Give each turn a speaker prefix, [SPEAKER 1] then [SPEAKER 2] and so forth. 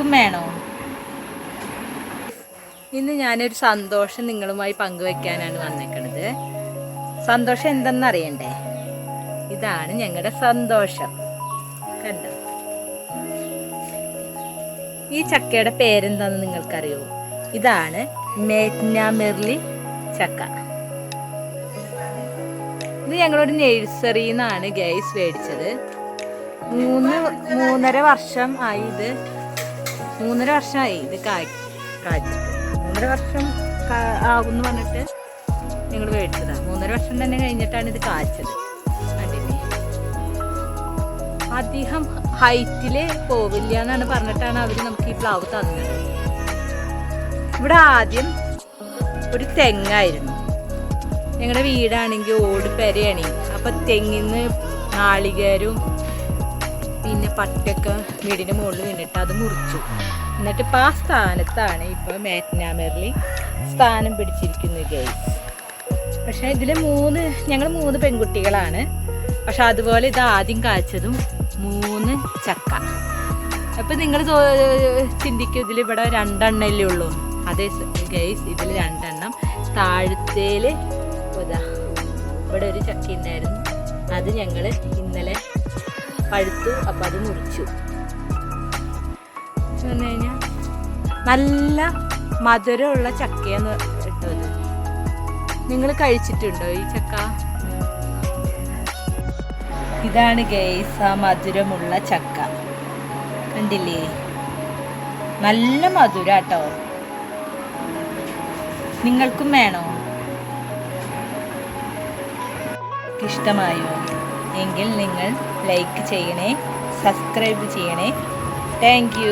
[SPEAKER 1] വേണോ? ഇന്ന് ഞാനൊരു സന്തോഷം നിങ്ങളുമായി പങ്കുവെക്കാനാണ് വന്നേക്കണത്. സന്തോഷം എന്തെന്നറിയണ്ടേ? ഇതാണ് ഞങ്ങളുടെ സന്തോഷം. കണ്ടോ? ഈ ചക്കയുടെ പേരെന്താന്ന് നിങ്ങൾക്കറിയോ? ഇതാണ് മേറ്റ്നാമെർലി ചക്ക. ഇത് ഞങ്ങളൊരു നഴ്സറിയിൽ നിന്നാണ് ഗൈസ് മേടിച്ചത്. മൂന്ന് മൂന്നര വർഷം ആയി ഇത് മൂന്നര വർഷമായി ഇത് കായ് മൂന്നര വർഷം ആകുമെന്ന് പറഞ്ഞിട്ട് നിങ്ങൾ മേടിച്ചതാണ് മൂന്നര വർഷം തന്നെ കഴിഞ്ഞിട്ടാണ് ഇത് കാച്ചത്. കണ്ടില്ലേ? അധികം ഹൈറ്റിൽ പോവില്ല എന്നാണ് പറഞ്ഞിട്ടാണ് അവർ നമുക്ക് ഈ പ്ലാവ് തന്നത്. ഇവിടെ ആദ്യം ഒരു തെങ്ങായിരുന്നു. ഞങ്ങളുടെ വീടാണെങ്കിൽ ഓട് പെരയാണെങ്കിൽ അപ്പൊ തെങ്ങിന്ന് നാളികേരും പിന്നെ പട്ടൊക്കെ വീടിന്റെ മുകളിൽ വീണിട്ട് അത് മുറിച്ചു. എന്നിട്ട് ഇപ്പൊ ആ സ്ഥാനത്താണ് ഇപ്പൊ മേറ്റ്നാമേറിൽ സ്ഥാനം പിടിച്ചിരിക്കുന്നത് ഗൈസ് പക്ഷെ ഇതിൽ മൂന്ന് ഞങ്ങൾ മൂന്ന് പെൺകുട്ടികളാണ്. പക്ഷെ അതുപോലെ ഇത് ആദ്യം കാച്ചതും മൂന്ന് ചക്ക. അപ്പൊ നിങ്ങൾ ചിന്തിക്കും ഇതിൽ ഇവിടെ രണ്ടെണ്ണല്ലേ ഉള്ളൂ. അതേ ഗൈസ് ഇതിൽ രണ്ടെണ്ണം. താഴത്തേൽ ഇതാ ഇവിടെ ഒരു ചക്ക ഉണ്ടായിരുന്നു. അത് ഞങ്ങൾ ഇന്നലെ പഴുത്തു അപ്പം അത് മുറിച്ചു. കഴിഞ്ഞാൽ നല്ല മധുരമുള്ള ചക്കയെന്ന് ഇട്ടത്. നിങ്ങൾ കഴിച്ചിട്ടുണ്ടോ ഈ ചക്ക? ഇതാണ് ഗൈസ് ആ മധുരമുള്ള ചക്ക. കണ്ടില്ലേ? നല്ല മധുരാട്ടോ. നിങ്ങൾക്കും വേണോ? ഇഷ്ടമായോ? എങ്കിൽ നിങ്ങൾ ലൈക്ക് ചെയ്യണേ സബ്സ്ക്രൈബ് ചെയ്യണേ. താങ്ക്